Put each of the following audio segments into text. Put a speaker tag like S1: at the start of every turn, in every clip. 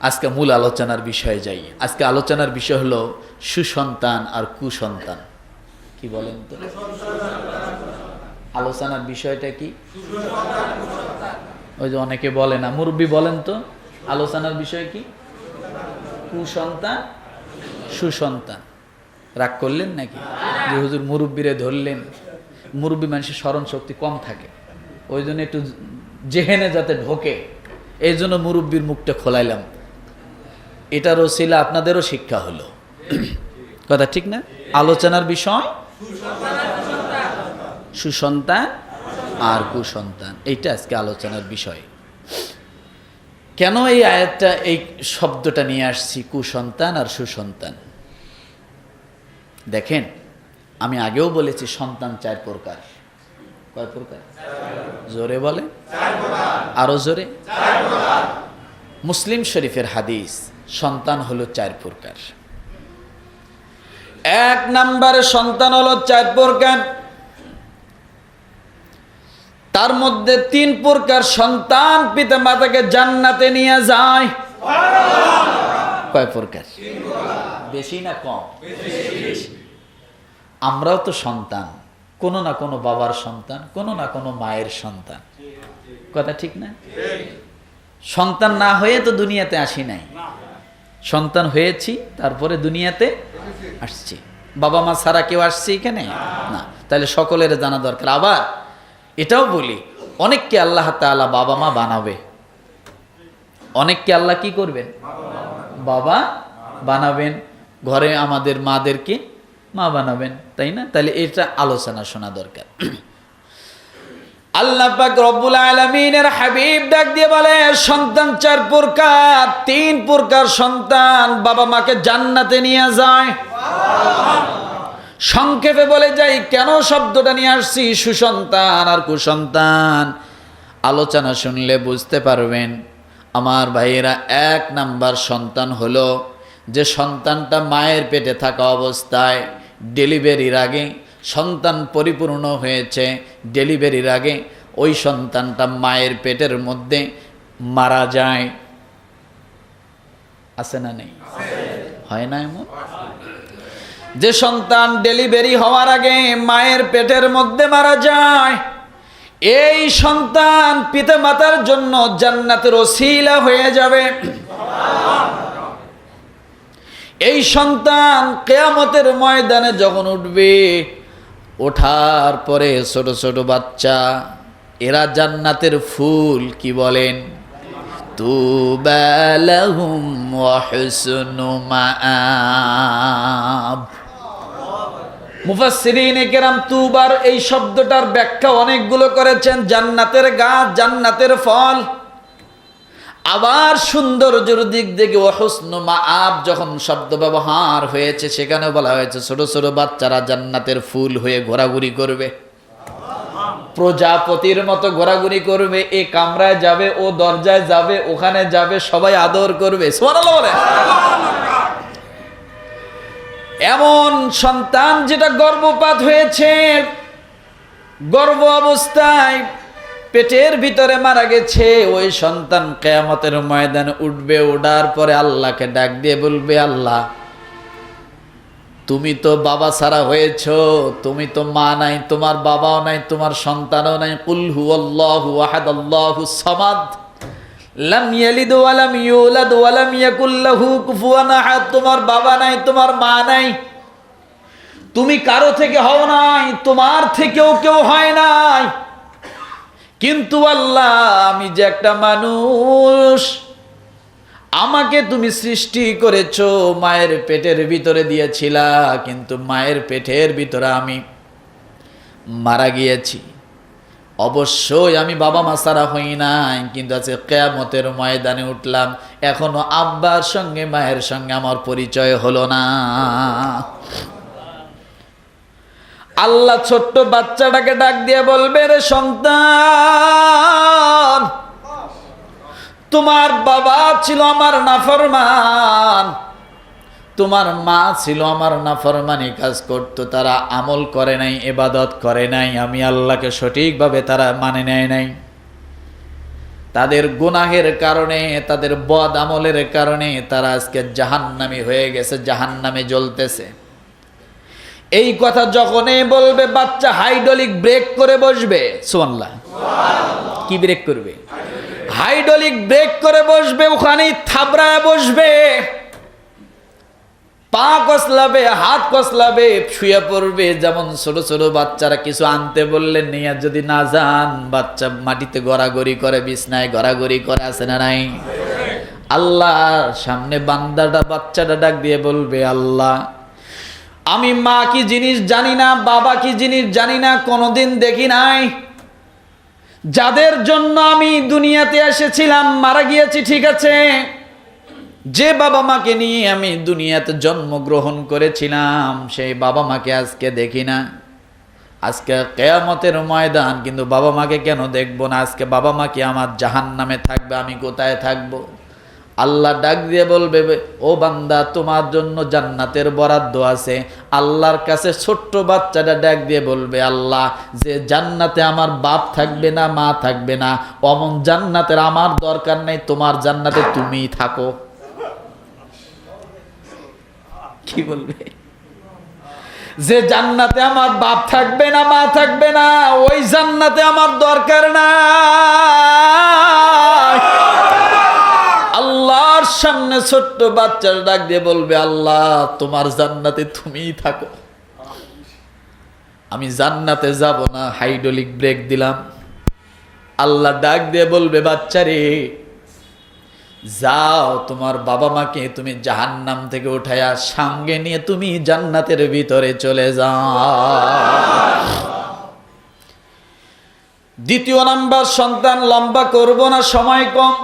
S1: আজকে মূল আলোচনার বিষয়ে যাই। আজকে আলোচনার বিষয় হলো সুসন্তান আর কুসন্তান। কি বলেন তো? আলোচনার বিষয়টা কি? ওই যে অনেকে বলে না। মুরব্বী বলেন তো, আলোচনার বিষয় কি? কুসন্তান, সুসন্তান। রাগ করলেন নাকি? যে হুজুর মুরব্বীরে ধরলেন। মুরব্বী মানুষের স্মরণ শক্তি কম থাকে। ওই জন্য একটু জেহেনে যাতে ঢোকে। এই জন্য মুরব্বীর মুখটা খোলাইলাম। এটারও ছিল আপনাদেরও শিক্ষা হলো। কথা ঠিক না? আলোচনার বিষয়? সুসন্তান আর কুসন্তান। এইটা আজকে আলোচনার বিষয়। কেন এই আয়াতটা, এই শব্দটা নিয়ে আসছি, কুসন্তান আর সুসন্তান? দেখেন, আমি আগেও বলেছি সন্তান চার প্রকার। কয় প্রকার? জোরে বলে আরও জোরে। মুসলিম শরীফের হাদিস, সন্তান হলো চার প্রকার। এক নম্বরে সন্তান হলো চার প্রকার। তার মধ্যে তিন প্রকার সন্তান পিতা মাতাকে জান্নাতে নিয়ে যায়। কয় প্রকার? বেশি না কম? আমরাও তো সন্তান, কোনো না কোনো বাবার সন্তান, কোনো না কোনো মায়ের সন্তান। কথা ঠিক না? সন্তান না হয়ে তো দুনিয়াতে আসি নাই। সন্তান হয়েছি তারপরে দুনিয়াতে আসছি। বাবা মা ছাড়া কেউ আসছে এখানে? না। তাহলে সকলের জানা দরকার। আবার এটাও বলি অনেককে আল্লাহ তাআলা বাবা মা বানাবে। অনেককে আল্লাহ কি করবেন? বাবা বানাবেন। ঘরে আমাদের মাদেরকে মা বানাবেন তাই না? তাহলে এটা আলোচনা শোনা দরকার। হাবিব ডাক দিয়ে বলে, সন্তান চার প্রকার, তিন প্রকার সন্তান বাবা মাকে জান্নাতে নিয়ে যায়। সংক্ষেপে বলে যাই, কেন শব্দটা নিয়ে আসছি? সুসন্তান আর কুসন্তান। আলোচনা শুনলে বুঝতে পারবেন, আমার ভাইয়েরা এক নাম্বার সন্তান হলো যে সন্তানটা মায়ের পেটে থাকা অবস্থায় ডেলিভারির আগে সন্তান পরিপূর্ণ হয়েছে ডেলিভারির আগে, ওই সন্তানটা মায়ের পেটের মধ্যে মারা যায়। আছে না নেই? হয় না এমন? যে সন্তান ডেলিভারি হওয়ার আগে মায়ের পেটের মধ্যে মারা যায়, এই সন্তান পিতা মাতার জন্য জান্নাতের ওসিলা হয়ে যাবে। এই সন্তান কেয়ামতের ময়দানে যখন উঠবে ওঠার পরে ছোট ছোট বাচ্চা, এরা জান্নাতের ফুল কি বলেন? তুবালাহুম মাআব। কেরাম তুবার এই শব্দটার ব্যাখ্যা অনেকগুলো করেছেন, জান্নাতের গাছ, জান্নাতের ফল। আবার সৌন্দর্যের দিক থেকে অহস্ন মা আব যখন শব্দ ব্যবহার হয়েছে সেখানে বলা হয়েছে, ছোট ছোট বাচ্চারা জান্নাতের ফুল হয়ে ঘোরাঘুরি করবে। প্রজাপতির মতো ঘোরাঘুরি করবে, এ কামরায় যাবে, ও দরজায় যাবে, ওখানে যাবে, সবাই আদর করবে। এমন সন্তান যেটা গর্ভপাত হয়েছে, গর্ভ অবস্থায় পেটের ভিতরে মারা গেছে, ওই সন্তান কেয়ামতের ময়দানে উঠবে, ওঠার পরে আল্লাহকে ডাক দিয়ে বলবে, আল্লাহ, তুমি তো বাবা ছাড়া হয়েছ, তুমি তো মা নাই, তোমার বাবাও নাই, তোমার সন্তানও নাই। কুলহু আল্লাহু আহাদ আল্লাহু সামাদ, লাম ইয়ালিদ ওয়া লাম ইউলাদ ওয়া লাম ইয়াকুল লাহু কুফুয়ান আহাদ, তোমার বাবা নাই, তোমার মা নাই। তুমি কারও থেকে হও নাই, তোমার থেকেও কেউ হয় নাই। কিন্তু আল্লাহ, আমি যে একটা মানুষ, আমাকে তুমি সৃষ্টি করেছ, মায়ের পেটের ভিতরে দিয়েছিলা, কিন্তু মায়ের পেটের ভিতরে আমি মারা গিয়েছি। অবশ্যই আমি বাবা মা সারা হই নাই, কিন্তু আছে কেয়ামতের ময়দানে উঠলাম, এখনও আব্বার সঙ্গে, মায়ের সঙ্গে আমার পরিচয় হলো না। আল্লাহ ছোট্ট বাচ্চাটাকে ডাক দিয়ে বলবে, রে সন্তান, তোমার বাবা ছিল আমার নাফরমান। তোমার মা ছিল আমার নাফরমানি কাজ করতো, তারা আমল করে নাই এবাদত করে নাই। আমি আল্লাহকে সঠিকভাবে তারা মানে নেয় নাই। তাদের গুনাহের কারণে, তাদের বদ আমলের কারণে তারা আজকে জাহান্নামি হয়ে গেছে, জাহান্নামে জ্বলতেছে। এই কথা যখনই বলবে, বাচ্চা হাইড্রোলিক ব্রেক করে বসবে। সোয়াল্লাহ কি ব্রেক করবে? হাইড্রোলিক ব্রেক করে বসবে, ওখানেই থাবড়ায় বসবে। পা কসলাবে, হাত কসলাবে, শুয়ে পড়বে। যেমন ছোট ছোট বাচ্চারা কিছু আনতে বললে নিয়ে যদি না যান, বাচ্চা মাটিতে গড়াগড়ি করে, বিছনায় গড়াগড়ি করে, আছে না নাই? আল্লাহ সামনে বান্দাটা, বাচ্চাটা ডাক দিয়ে বলবে, আল্লাহ আমি মা কি জিনিস জানি না, বাবা কি জিনিস জানি না, কোনোদিন দেখি নাই। যাদের জন্য আমি দুনিয়াতে এসেছিলাম, মারা গিয়েছি, ঠিক আছে। যে বাবা মাকে নিয়ে আমি দুনিয়াতে জন্মগ্রহণ করেছিলাম, সেই বাবা মাকে আজকে দেখি না। আজকে কেয়ামতের ময়দান, কিন্তু বাবা মাকে কেন দেখব না? আজকে বাবা মাকে আমার জাহান নামে থাকবে, আমি কোথায় থাকব? আল্লাহ ডাক দিয়ে বলবে, ও বান্দা, তোমার জন্য জান্নাতের বরাদ্দ আছে। আল্লাহর কাছে ছোট্ট বাচ্চাটা ডাক দিয়ে বলবে, আল্লাহ, যে জান্নাতে আমার বাপ থাকবে না, মা থাকবে না, অমন জান্নাতের আমার দরকার নেই, তোমার জান্নাতে তুমিই থাকো। কি বলবে? যে জান্নাতে আমার বাপ থাকবে না, মা থাকবে না, ওই জান্নাতে আমার দরকার না। সামনে ছোট্ট বাচ্চার ডাক দিয়ে বলবে, আল্লাহ, তোমার জান্নাতে তুমিই থাকো। আমি জান্নাতে যাব না, হাইড্রোলিক ব্রেক দিলাম। আল্লাহ ডাক দিয়ে বলবে, বাচ্চারে, যাও, তোমার বাবা মাকে তুমি জাহান্নাম থেকে উঠাইয়া সঙ্গে নিয়ে তুমি জান্নাতের ভিতরে চলে যাও। দ্বিতীয় নাম্বার, সন্তান, লম্বা করব না, সময় কম।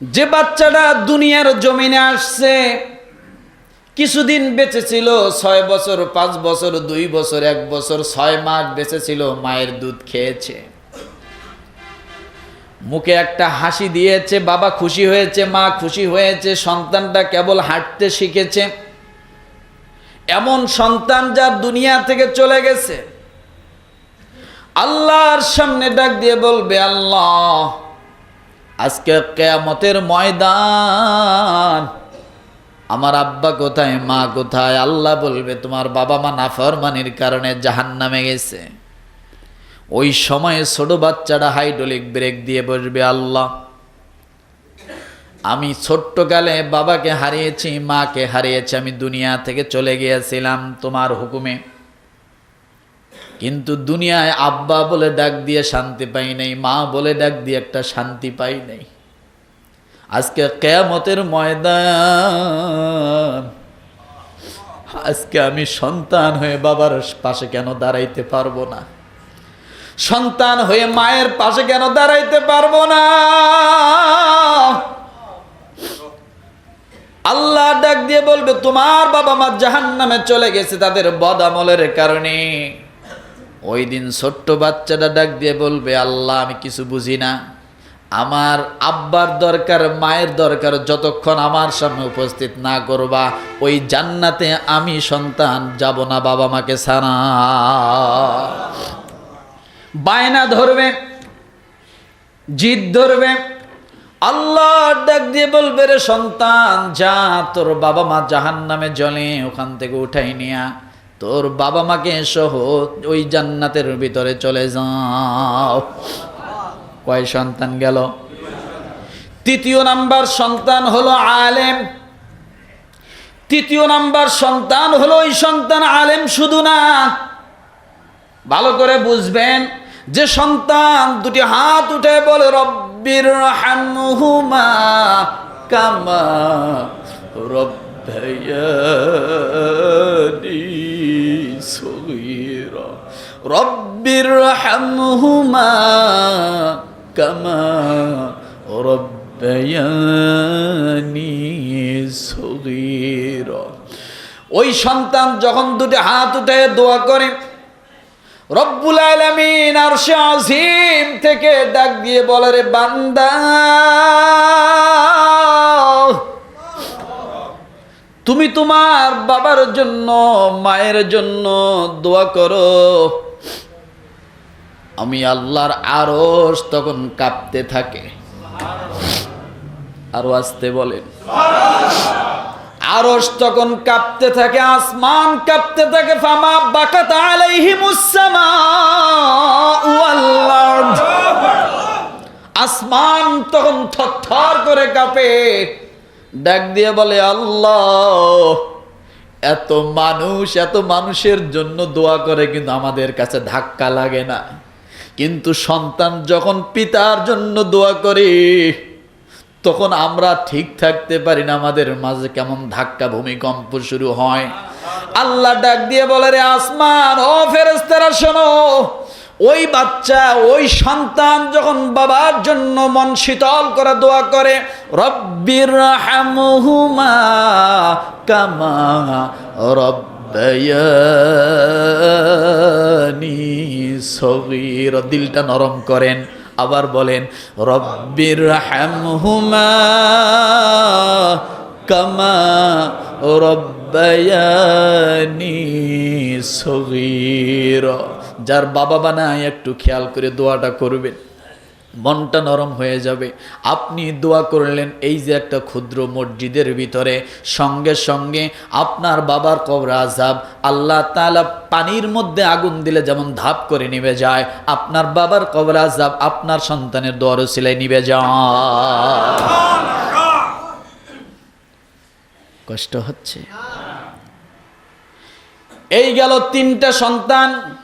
S1: যে বাচ্চাটা দুনিয়ার জমিনে আসছে, কিছুদিন বেঁচে ছিল ছয় বছর, পাঁচ বছর, দুই বছর, এক বছর, ছয় মাস বেঁচে ছিল মায়ের দুধ খেয়েছে। মুখে একটা হাসি দিয়েছে, বাবা খুশি হয়েছে, মা খুশি হয়েছে, সন্তানটা কেবল হাঁটতে শিখেছে। এমন সন্তান যার দুনিয়া থেকে চলে গেছে। আল্লাহর সামনে ডাক দিয়ে বলবে, আল্লাহ আজকে কেয়ামতের ময়দান। আমার আব্বা কোথায়, মা কোথায়? আল্লাহ বলবে, তোমার বাবা মা নাফরমানির কারণে জাহান নামে গেছে। ওই সময়ে ছোট বাচ্চাটা হাইড্রোলিক ব্রেক দিয়ে বসবে আল্লাহ। আমি ছোট্টকালে বাবাকে হারিয়েছি, মাকে হারিয়েছি, আমি দুনিয়া থেকে চলে গিয়েছিলাম তোমার হুকুমে। কিন্তু দুনিয়ায় আব্বা বলে ডাক দিয়ে শান্তি পাই নাই, মা বলে ডাক দিয়ে একটা শান্তি পাই নাই। আজকে কেয়ামতের ময়দান। আজকে আমি সন্তান হয়ে বাবার পাশে কেন দাঁড়াইতে পারব না? সন্তান হয়ে মায়ের পাশে কেন দাঁড়াইতে পারব না? আল্লাহ ডাক দিয়ে বলবে, তোমার বাবা মা জাহান নামে চলে গেছে, তাদের বদ আমলের কারণে। ওই দিন ছোট্ট বাচ্চাটা ডাক দিয়ে বলবে, আল্লাহ, আমি কিছু বুঝি না। আমার আব্বার দরকার, মায়ের দরকার, যতক্ষণ আমার সামনে উপস্থিত না করবা, ওই জান্নাতে আমি সন্তান, যাব না বাবা মাকে সানা বায়না ধরবে, জিদ ধরবে। আল্লাহ ডাক দিয়ে বলবে, রে সন্তান, যা, তোর বাবা মা জাহান নামে জলে ওখান থেকে উঠাই নিয়া। তোর বাবা মাকে সহ ওই জান্নাতের ভিতরে চলে যাও। কয় সন্তান গেল? তৃতীয় নাম্বার সন্তান হলো আলেম। তৃতীয় নাম্বার সন্তান হলো ওই সন্তান আলেম শুধু না। ভালো করে বুঝবেন, যে সন্তান দুটি হাত উঠে বলে, রব্বির হামহুমা কামা রব্বায়ানি সগীরা। রব্বির হামহুমা কামা রব্বায়ানি সগীরা। ওই সন্তান যখন দুটি হাত উঠে দোয়া করে, রব্বুল আলমিন আর সে আজিম থেকে ডাক দিয়ে বলে, রে বান্দা তুমি তোমার বাবার জন্য, মায়ের জন্য দোয়া করো। আমি আল্লাহর আরস তখন কাঁপতে থাকে। আরও আসতে বলেন। আরস তখন কাঁপতে থাকে, আসমান কাঁপতে থাকে। ফামা বাকাত সামাউ আসমান তখন থরথর করে কাঁপে। ডাক দিয়ে বলে, আল্লাহ, এত মানুষ, এত মানুষের জন্য দোয়া করে কিন্তু আমাদের কাছে ধাক্কা লাগে না। কিন্তু সন্তান যখন পিতার জন্য দোয়া করে, তখন আমরা ঠিক থাকতে পারি না, আমাদের মাঝে কেমন ধাক্কা ভূমিকম্প শুরু হয়। আল্লাহ ডাক দিয়ে বলে, রে আসমান, ও ফেরেস্তারা শোনো ওই বাচ্চা, ওই সন্তান যখন বাবার জন্য মন শীতল করে দোয়া করে রব্বির হামহুমা কামা রব্বায়ানি সগীর। দিলটা নরম করেন, আবার বলেন রব্বির হামহুমা কামা রব্বায়ানি সগীর। যার বাবা বানায় একটু খেয়াল করে দোয়াটা করবেন। মনটা নরম হয়ে যাবে। আপনি দোয়া করলেন, এই যে একটা ক্ষুদ্র মসজিদের ভিতরে, সঙ্গে সঙ্গে আপনার বাবার কবর আজাব আল্লাহ তাআলা পানির মধ্যে আগুন দিলে যেমন ধাপ করে নিবে যায়, আপনার বাবার কবর আজাব আপনার সন্তানের দোয়ারও সিলাই নিবে যায়। কষ্ট হচ্ছে। এই গেল তিনটা সন্তান।